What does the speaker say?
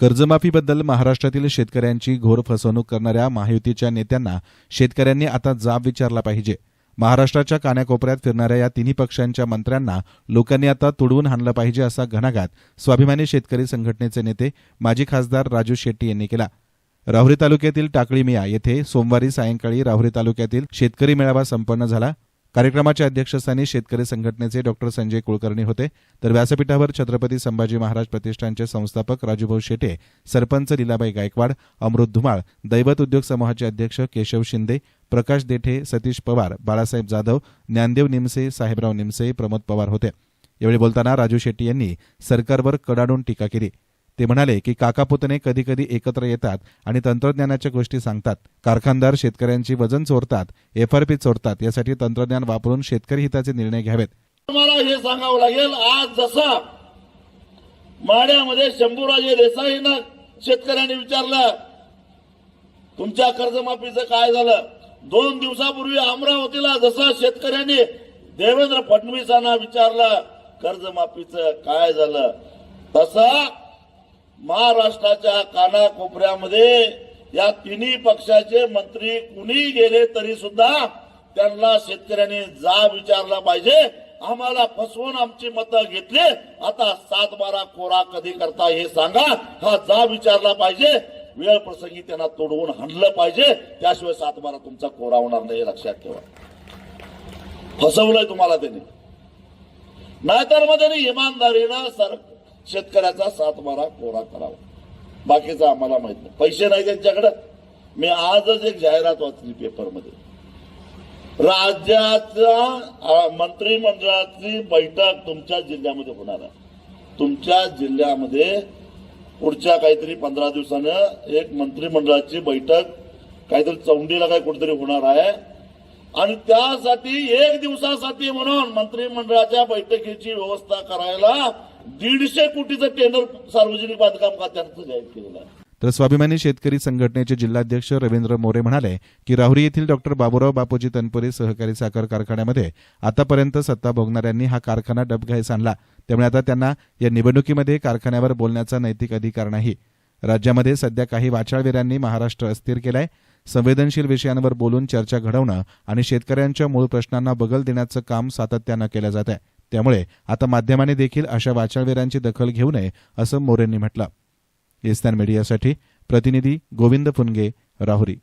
कर्जमाफीबद्दल महाराष्ट्रातील शेतकऱ्यांची घोर फसवणूक करणाऱ्या महायुतीच्या नेत्यांना शेतकऱ्यांनी आता जाब विचारला पाहिजे. महाराष्ट्राच्या कान्याकोपऱ्यात फिरणाऱ्या या तिन्ही पक्षांच्या मंत्र्यांना लोकांनी आता तुडवून हाणलं पाहिजे असा घणाघात स्वाभिमानी शेतकरी संघटनेचे नेते माजी खासदार राजू शेट्टी यांनी केला. राहुरी तालुक्यातील टाकळी मिया येथे सोमवारी सायंकाळी राहुरी तालुक्यातील शेतकरी मेळावा संपन्न झाला. कार्यक्रमाच्या अध्यक्षस्थानी शेतकरी संघटनेचे डॉक्टर संजय कुलकर्णी होते. तर व्यासपीठावर छत्रपती संभाजी महाराज प्रतिष्ठानचे संस्थापक राजूभाऊ शेटे सरपंच लीलाबाई गायकवाड अमृत धुमाळ दैवत उद्योग समूहाचे अध्यक्ष केशव शिंदे प्रकाश देठे सतीश पवार बाळासाहेब जाधव ज्ञानदेव निमसे साहेबराव निमसे प्रमोद पवार होते. यावेळी बोलताना राजू शेट्टी यांनी सरकारवर कडाडून टीका केली. ते म्हणाले की काका पुतणे कधी कधी एकत्र येतात आणि तंत्रज्ञानाच्या गोष्टी सांगतात. कारखानदार शेतकऱ्यांची वजन चोरतात एफआरपी चोरतात यासाठी तंत्रज्ञान वापरून शेतकरी हिताचे निर्णय घ्यावेत. मला हे सांगावं लागेल आज जसा माड्यामध्ये शंभूराजे देसाईंना शेतकऱ्यांनी विचारलं तुमच्या कर्जमाफीचं काय झालं? दोन दिवसापूर्वी अमरावतीला जसा शेतकऱ्यांनी देवेंद्र फडणवीसांना विचारलं कर्जमाफीचं काय झालं? तसा महाराष्ट्राच्या कानाकोपऱ्यामध्ये या तिन्ही पक्षाचे मंत्री कुणी गेले तरी सुद्धा त्यांना शेतकऱ्यांनी जा विचारला पाहिजे. आम्हाला फसवून आमची मतं घेतली. आता सात बारा कोरा कधी करता हे सांगा. हा जा विचारला पाहिजे. वेळ प्रसंगी त्यांना तोडवून हाणलं पाहिजे. त्याशिवाय सात बारा तुमचा कोरा होणार नाही लक्षात ठेवा. फसवलंय तुम्हाला त्यांनी. नाहीतर मग त्यांनी इमानदारीनं सर शेतकऱ्याचा सातबारा कोरा करावा. बाकीचं आम्हाला माहीत नाही. पैसे नाही त्यांच्याकडे. मी आजच एक जाहिरात वाचली पेपरमध्ये. राज्याच्या मंत्रिमंडळाची बैठक तुमच्या जिल्ह्यामध्ये होणार आहे. तुमच्या जिल्ह्यामध्ये पुढच्या काहीतरी पंधरा दिवसानं एक मंत्रिमंडळाची बैठक काहीतरी चौंडीला काय कुठेतरी होणार आहे. आणि त्यासाठी एक दिवसासाठी म्हणून मंत्रिमंडळाच्या बैठकीची व्यवस्था करायला दीडशे कोटीचं टेंडर सार्वजनिक बांधकाम खात्यानं जाहीर केलेलं आहे. तर स्वाभिमानी शेतकरी संघटनेचे जिल्हाध्यक्ष रवींद्र मोरे म्हणाले की राहुरी येथील डॉक्टर बाबूराव बापूजी तनपुरे सहकारी साखर कारखान्यामध्ये आतापर्यंत सत्ता भोगणाऱ्यांनी हा कारखाना डबघाईस आणला. त्यामुळे आता त्यांना या निवडणुकीमध्ये कारखान्यावर बोलण्याचा नैतिक अधिकार नाही. राज्यामध्ये सध्या काही वाचाळवीरांनी महाराष्ट्र अस्थिर केलाय. संवेदनशील विषयांवर बोलून चर्चा घडवणं आणि शेतकऱ्यांच्या मूळ प्रश्नांना बगल देण्याचं काम सातत्यानं केलं जात आहे त्यामुळे आता माध्यमांनी देखील अशा वाचाळवीरांची दखल घेऊ नये असं मोरेंनी म्हटलं. इस्तान मीडियासाठी प्रतिनिधी गोविंद फुनगे राहुरी.